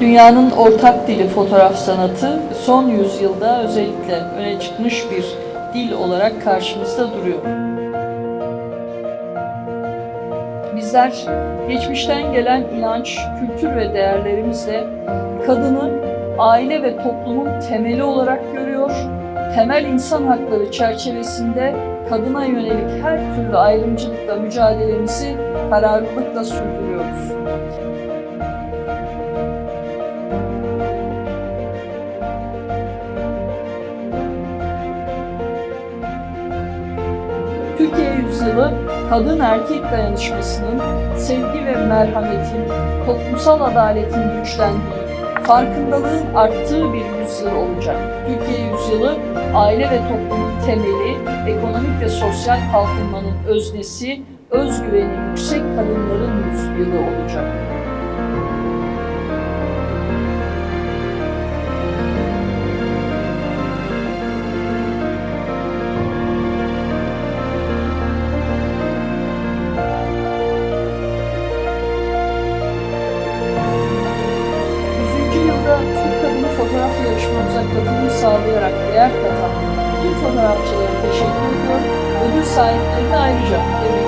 Dünyanın ortak dili fotoğraf sanatı son yüzyılda özellikle öne çıkmış bir dil olarak karşımızda duruyor. Bizler geçmişten gelen inanç, kültür ve değerlerimizle kadını aile ve toplumun temeli olarak görüyor, temel insan hakları çerçevesinde kadına yönelik her türlü ayrımcılıkla mücadelemizi kararlılıkla sürdürüyoruz. Türkiye Yüzyılı kadın erkek dayanışmasının sevgi ve merhametin, toplumsal adaletin güçlendiği, farkındalığın arttığı bir yüzyıl olacak. Türkiye Yüzyılı aile ve toplumun temeli, ekonomik ve sosyal kalkınmanın öznesi, özgüveni yüksek kadınların yüzyılı olacak. Sağlayarak değer katan tüm fotoğrafçılara teşekkür ediyor. Ödül sahiplerini ayrıca tebrik.